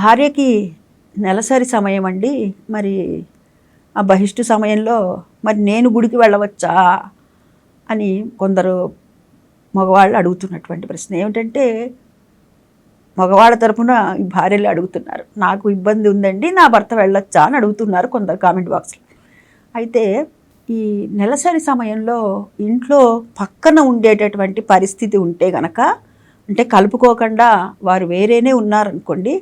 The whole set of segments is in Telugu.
భార్యకి నెలసరి సమయం అండి. మరి ఆ బహిష్టు సమయంలో మరి నేను గుడికి వెళ్ళవచ్చా అని కొందరు మగవాళ్ళు అడుగుతున్నటువంటి ప్రశ్న. ఏమిటంటే మగవాళ్ళ తరఫున ఈ భార్యలు అడుగుతున్నారు. నాకు ఇబ్బంది ఉందండి నా భర్త వెళ్ళొచ్చా అని అడుగుతున్నారు కొందరు కామెంట్ బాక్స్లో. అయితే ఈ నెలసరి సమయంలో ఇంట్లో పక్కన ఉండేటటువంటి పరిస్థితి ఉంటే గనక అంటే కలుపుకోకుండా వారు వేరేనే ఉన్నారనుకోండి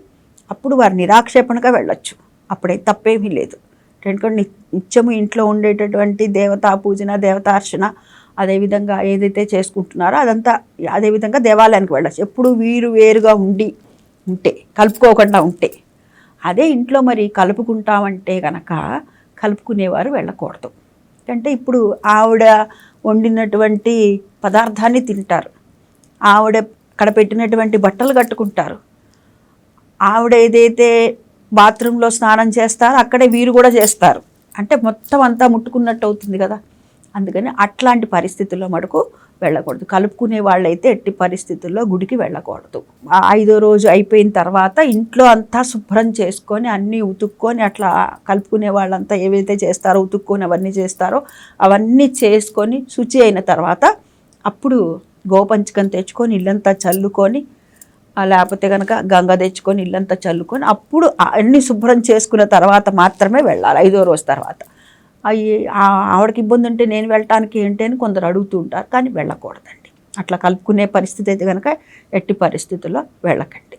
అప్పుడు వారు నిరాక్షేపణగా వెళ్ళొచ్చు. అప్పుడే తప్పేమీ లేదు. ఎందుకంటే నిత్యము ఇంట్లో ఉండేటటువంటి దేవతా పూజన దేవతార్చన అదేవిధంగా ఏదైతే చేసుకుంటున్నారో అదంతా అదేవిధంగా దేవాలయానికి వెళ్ళచ్చు. ఎప్పుడు వీరు వేరుగా ఉండి ఉంటే కలుపుకోకుండా ఉంటే. అదే ఇంట్లో మరి కలుపుకుంటామంటే కనుక కలుపుకునేవారు వెళ్ళకూడదు. అంటే ఇప్పుడు ఆవిడ వండినటువంటి పదార్థాన్ని తింటారు. ఆవిడ అక్కడ పెట్టినటువంటి బట్టలు కట్టుకుంటారు. ఆవిడ ఏదైతే బాత్రూంలో స్నానం చేస్తారో అక్కడే వీరు కూడా చేస్తారు. అంటే మొత్తం అంతా ముట్టుకున్నట్టు అవుతుంది కదా. అందుకని అట్లాంటి పరిస్థితుల్లో మటుకు వెళ్ళకూడదు. కలుపుకునే వాళ్ళైతే ఎట్టి పరిస్థితుల్లో గుడికి వెళ్ళకూడదు. ఐదో రోజు అయిపోయిన తర్వాత ఇంట్లో అంతా శుభ్రం చేసుకొని అన్నీ ఉతుక్కొని అట్లా కలుపుకునే వాళ్ళంతా ఏవైతే చేస్తారో ఉతుక్కొని అవన్నీ చేస్తారో అవన్నీ చేసుకొని శుచి అయిన తర్వాత అప్పుడు గోపంచకం తెచ్చుకొని ఇల్లంతా చల్లుకొని లేకపోతే కనుక గంగ తెచ్చుకొని ఇల్లంతా చల్లుకొని అప్పుడు అన్ని శుభ్రం చేసుకున్న తర్వాత మాత్రమే వెళ్ళాలి ఐదో రోజు తర్వాత. అవి ఆవిడకి ఇబ్బంది ఉంటే నేను వెళ్ళటానికి ఏంటి అని కొందరు అడుగుతూ ఉంటారు కానీ వెళ్ళకూడదండి. అట్లా కలుపుకునే పరిస్థితి అయితే కనుక ఎట్టి పరిస్థితుల్లో వెళ్ళకండి.